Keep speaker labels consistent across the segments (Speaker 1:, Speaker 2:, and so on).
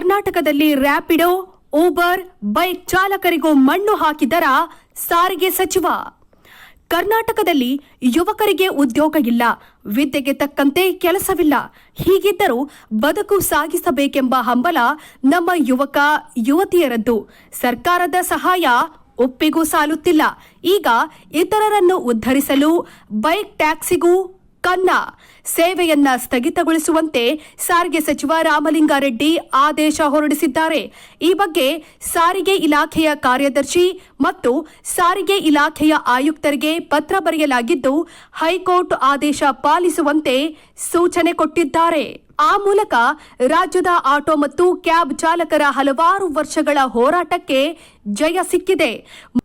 Speaker 1: ಕರ್ನಾಟಕದಲ್ಲಿ Rapido Uber bike ಚಾಲಕರಿಗೂ ಮಣ್ಣು ಹಾಕಿದರ ಸಾರಿಗೆ ಸಚಿವ. ಕರ್ನಾಟಕದಲ್ಲಿ ಯುವಕರಿಗೆ ಉದ್ಯೋಗ ಇಲ್ಲ, ವಿದ್ಯೆಗೆ ತಕ್ಕಂತೆ ಕೆಲಸವಿಲ್ಲ, ಹೀಗಿದ್ದರೂ ಬದುಕು ಸಾಗಿಸಬೇಕೆಂಬ ಹಂಬಲ ನಮ್ಮ ಯುವಕ, ಯುವತಿಯರದ್ದು. ಸರ್ಕಾರದ ಸಹಾಯ ಒಪ್ಪಿಗೂ ಸಾಲುತ್ತಿಲ್ಲ, ಈಗ ಇತರರನ್ನು ಉದ್ಧರಿಸಲು ಬೈಕ್ ಟ್ಯಾಕ್ಸಿಗೂ ಕನ್ನ ಸೇವೆಯನ್ನ ಸ್ಥಗಿತಗೊಳಿಸುವಂತೆ ಸಾರಿಗೆ ಸಚಿವ ರಾಮಲಿಂಗಾರೆಡ್ಡಿ ಆದೇಶ ಹೊರಡಿಸಿದ್ದಾರೆ. ಈ ಬಗ್ಗೆ ಸಾರಿಗೆ ಇಲಾಖೆಯ ಕಾರ್ಯದರ್ಶಿ ಮತ್ತು ಸಾರಿಗೆ ಇಲಾಖೆಯ ಆಯುಕ್ತರಿಗೆ ಪತ್ರ ಬರೆಯಲಾಗಿದ್ದು, ಹೈಕೋರ್ಟ್ ಆದೇಶ ಪಾಲಿಸುವಂತೆ ಸೂಚನೆ ಕೊಟ್ಟಿದ್ದಾರೆ. ಆ ಮೂಲಕ ರಾಜ್ಯದ ಆಟೋ ಮತ್ತು ಕ್ಯಾಬ್ ಚಾಲಕರ ಹಲವಾರು ವರ್ಷಗಳ ಹೋರಾಟಕ್ಕೆ ಜಯ ಸಿಕ್ಕಿದೆ.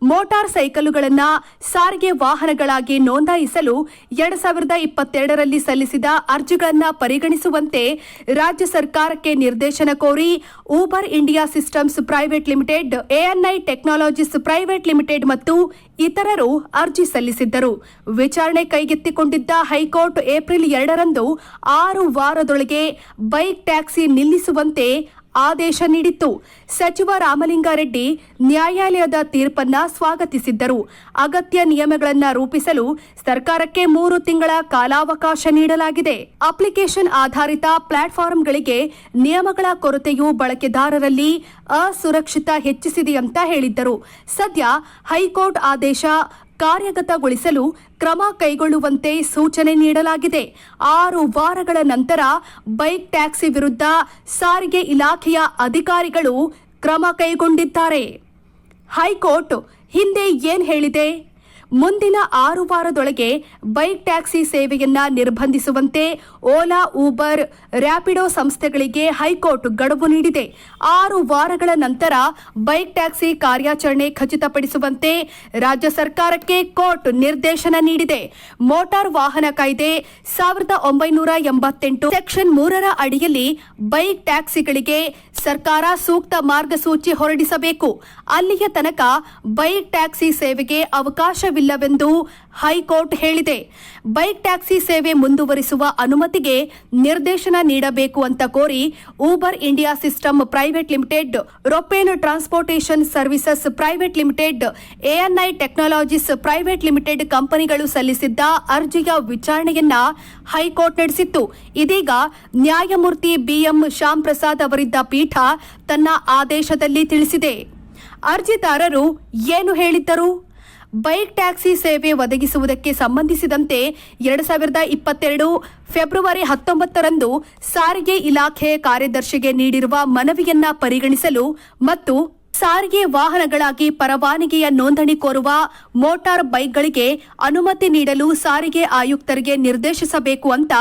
Speaker 1: ಮೋಟಾರ್ ಸೈಕಲ್ಗಳನ್ನ ಸಾರಿಗೆ ವಾಹನಗಳಾಗಿ ನೋಂದಾಯಿಸಲು ಎರಡ್ ಸಾವಿರದ ಇಪ್ಪತ್ತೆರಡರಲ್ಲಿ ಸಲ್ಲಿಸಿದ ಅರ್ಜಿಗಳನ್ನ ಪರಿಗಣಿಸುವಂತೆ ರಾಜ್ಯ ಸರ್ಕಾರಕ್ಕೆ ನಿರ್ದೇಶನ ಕೋರಿ Uber India systems private limited ANI technologies private limited ಮತ್ತು ಇತರರು ಅರ್ಜಿ ಸಲ್ಲಿಸಿದ್ದರು. ವಿಚಾರಣೆ ಕೈಗೆತ್ತಿಕೊಂಡಿದ್ದ ಹೈಕೋರ್ಟ್ ಏಪ್ರಿಲ್ ಎರಡರಂದು ಆರು ವಾರದೊಳಗೆ ಬೈಕ್ ಟ್ಯಾಕ್ಸಿ ನಿಲ್ಲಿಸುವಂತೆ ಆದೇಶ ನೀಡಿತ್ತು. ಸಚಿವ ರಾಮಲಿಂಗಾರೆಡ್ಡಿ ನ್ಯಾಯಾಲಯದ ತೀರ್ಪನ್ನ ಸ್ವಾಗತಿಸಿದ್ದರು. ಅಗತ್ಯ ನಿಯಮಗಳನ್ನು ರೂಪಿಸಲು ಸರ್ಕಾರಕ್ಕೆ ಮೂರು ತಿಂಗಳ ಕಾಲಾವಕಾಶ ನೀಡಲಾಗಿದೆ. ಅಪ್ಲಿಕೇಶನ್ ಆಧಾರಿತ ಪ್ಲಾಟ್ಫಾರ್ಮ್ಗಳಿಗೆ ನಿಯಮಗಳ ಕೊರತೆಯು ಬಳಕೆದಾರರಲ್ಲಿ ಅಸುರಕ್ಷಿತ ಹೆಚ್ಚಿಸಿದೆ ಅಂತ ಹೇಳಿದ್ದರು. ಸದ್ಯ ಹೈಕೋರ್ಟ್ ಆದೇಶ ಕಾರ್ಯಗತಗೊಳಿಸಲು ಕ್ರಮ ಕೈಗೊಳ್ಳುವಂತೆ ಸೂಚನೆ ನೀಡಲಾಗಿದೆ. ಆರು ವಾರಗಳ ನಂತರ ಬೈಕ್ ಟ್ಯಾಕ್ಸಿ ವಿರುದ್ಧ ಸಾರಿಗೆ ಇಲಾಖೆಯ ಅಧಿಕಾರಿಗಳು ಕ್ರಮ ಕೈಗೊಂಡಿದ್ದಾರೆ. ಹೈಕೋರ್ಟ್ ಹಿಂದೆ ಏನ್ ಹೇಳಿದೆ? ಮುಂದಿನ ಆರು ವಾರದೊಳಗೆ ಬೈಕ್ ಟ್ಯಾಕ್ಸಿ ಸೇವೆಯನ್ನ ನಿರ್ಬಂಧಿಸುವಂತೆ ಓಲಾ, ಊಬರ್, ರ್ಯಾಪಿಡೋ ಸಂಸ್ಥೆಗಳಿಗೆ ಹೈಕೋರ್ಟ್ ಗಡುವು ನೀಡಿದೆ. ಆರು ವಾರಗಳ ನಂತರ ಬೈಕ್ ಟ್ಯಾಕ್ಸಿ ಕಾರ್ಯಾಚರಣೆ ಖಚಿತಪಡಿಸುವಂತೆ ರಾಜ್ಯ ಸರ್ಕಾರಕ್ಕೆ ಕೋರ್ಟ್ ನಿರ್ದೇಶನ ನೀಡಿದೆ. ಮೋಟಾರ್ ವಾಹನ ಕಾಯ್ದೆ ಸಾವಿರದ ಒಂಬೈನೂರ ಎಂಬತ್ತೆಂಟು ಸೆಕ್ಷನ್ ಮೂರರ ಅಡಿಯಲ್ಲಿ ಬೈಕ್ ಟ್ಯಾಕ್ಸಿಗಳಿಗೆ ಸರ್ಕಾರ ಸೂಕ್ತ ಮಾರ್ಗಸೂಚಿ ಹೊರಡಿಸಬೇಕು. ಅಲ್ಲಿಯ ತನಕ ಬೈಕ್ ಟ್ಯಾಕ್ಸಿ ಸೇವೆಗೆ ಅವಕಾಶವಿಲ್ಲವೆಂದು ಹೈಕೋರ್ಟ್ ಹೇಳಿದೆ. ಬೈಕ್ ಟ್ಯಾಕ್ಸಿ ಸೇವೆ ಮುಂದುವರಿಸುವ ಅನುಮತಿಗೆ ನಿರ್ದೇಶನ ನೀಡಬೇಕು ಅಂತ ಕೋರಿ Uber India system private limited, Roppen transportation services private limited, ANI technologies private limited ಕಂಪನಿಗಳು ಸಲ್ಲಿಸಿದ್ದ ಅರ್ಜಿಯ ವಿಚಾರಣೆಯನ್ನ ಹೈಕೋರ್ಟ್ ನಡೆಸಿತ್ತು. ಇದೀಗ ನ್ಯಾಯಮೂರ್ತಿ ಬಿಎಂ ಶ್ಯಾಮ್ ಪ್ರಸಾದ್ ಅವರಿದ್ದ ಪೀಠ ತನ್ನ ಆದೇಶದಲ್ಲಿ ತಿಳಿಸಿದೆ. ಅರ್ಜಿದಾರರು ಏನು ಹೇಳಿದ್ದರು? ಬೈಕ್ ಟ್ಯಾಕ್ಸಿ ಸೇವೆ ಒದಗಿಸುವುದಕ್ಕೆ ಸಂಬಂಧಿಸಿದಂತೆ ಎರಡು ಸಾವಿರದ ಇಪ್ಪತ್ತೆರಡು ಫೆಬ್ರವರಿ ಹತ್ತೊಂಬತ್ತರಂದು ಸಾರಿಗೆ ಇಲಾಖೆ ಕಾರ್ಯದರ್ಶಿಗೆ ನೀಡಿರುವ ಮನವಿಯನ್ನ ಪರಿಗಣಿಸಲು ಮತ್ತು ಸಾರಿಗೆ ವಾಹನಗಳಾಗಿ ಪರವಾನಗಿಯ ನೋಂದಣಿ ಕೋರುವ ಮೋಟಾರ್ ಬೈಕ್ಗಳಿಗೆ ಅನುಮತಿ ನೀಡಲು ಸಾರಿಗೆ ಆಯುಕ್ತರಿಗೆ ನಿರ್ದೇಶಿಸಬೇಕು ಅಂತ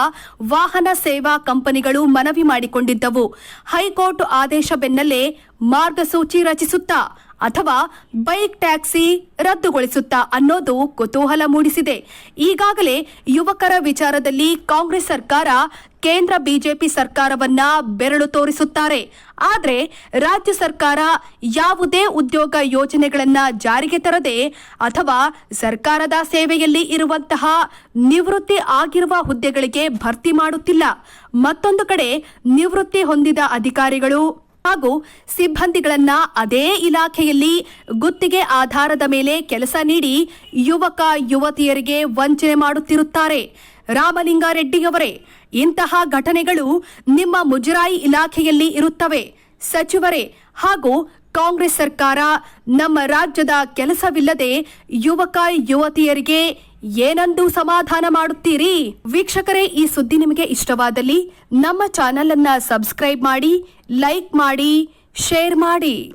Speaker 1: ವಾಹನ ಸೇವಾ ಕಂಪನಿಗಳು ಮನವಿ ಮಾಡಿಕೊಂಡಿದ್ದವು. ಹೈಕೋರ್ಟ್ ಆದೇಶ ಬೆನ್ನಲ್ಲೇ ಮಾರ್ಗಸೂಚಿ ರಚಿಸುತ್ತಾ ಅಥವಾ ಬೈಕ್ ಟ್ಯಾಕ್ಸಿ ರದ್ದುಗೊಳಿಸುತ್ತಾ ಅನ್ನೋದು ಕುತೂಹಲ ಮೂಡಿಸಿದೆ. ಈಗಾಗಲೇ ಯುವಕರ ವಿಚಾರದಲ್ಲಿ ಕಾಂಗ್ರೆಸ್ ಸರ್ಕಾರ ಕೇಂದ್ರ ಬಿಜೆಪಿ ಸರ್ಕಾರವನ್ನ ಬೆರಳು ತೋರಿಸುತ್ತಾರೆ. ಆದರೆ ರಾಜ್ಯ ಸರ್ಕಾರ ಯಾವುದೇ ಉದ್ಯೋಗ ಯೋಜನೆಗಳನ್ನ ಜಾರಿಗೆ ತರದೆ ಅಥವಾ ಸರ್ಕಾರದ ಸೇವೆಯಲ್ಲಿ ಇರುವಂತಹ ನಿವೃತ್ತಿ ಆಗಿರುವ ಹುದ್ದೆಗಳಿಗೆ ಭರ್ತಿ ಮಾಡುತ್ತಿಲ್ಲ. ಮತ್ತೊಂದು ಕಡೆ ನಿವೃತ್ತಿ ಹೊಂದಿದ ಅಧಿಕಾರಿಗಳು ಹಾಗೂ ಸಿಬ್ಬಂದಿಗಳನ್ನ ಅದೇ ಇಲಾಖೆಯಲ್ಲಿ ಗುತ್ತಿಗೆ ಆಧಾರದ ಮೇಲೆ ಕೆಲಸ ನೀಡಿ ಯುವಕ, ಯುವತಿಯರಿಗೆ ವಂಚನೆ ಮಾಡುತ್ತಿರುತ್ತಾರೆ. ರಾಮಲಿಂಗಾರೆಡ್ಡಿಯವರೇ, ಇಂತಹ ಘಟನೆಗಳು ನಿಮ್ಮ ಮುಜರಾಯಿ ಇಲಾಖೆಯಲ್ಲಿ ಇರುತ್ತವೆ. ಸಚಿವರೇ ಹಾಗೂ ಕಾಂಗ್ರೆಸ್ ಸರ್ಕಾರ ನಮ್ಮ ರಾಜ್ಯದ ಕೆಲಸವಿಲ್ಲದೆ ಯುವಕ, ಯುವತಿಯರಿಗೆ ಏನಂದು ಸಮಾಧಾನ ಮಾಡುತ್ತೀರಿ? ವೀಕ್ಷಕರೇ, ಈ ಸುದ್ದಿ ನಿಮಗೆ ಇಷ್ಟವಾದಲ್ಲಿ ನಮ್ಮ ಚಾನೆಲ್ ಅನ್ನ ಸಬ್ಸ್ಕ್ರೈಬ್ ಮಾಡಿ, ಲೈಕ್ ಮಾಡಿ, ಶೇರ್ ಮಾಡಿ.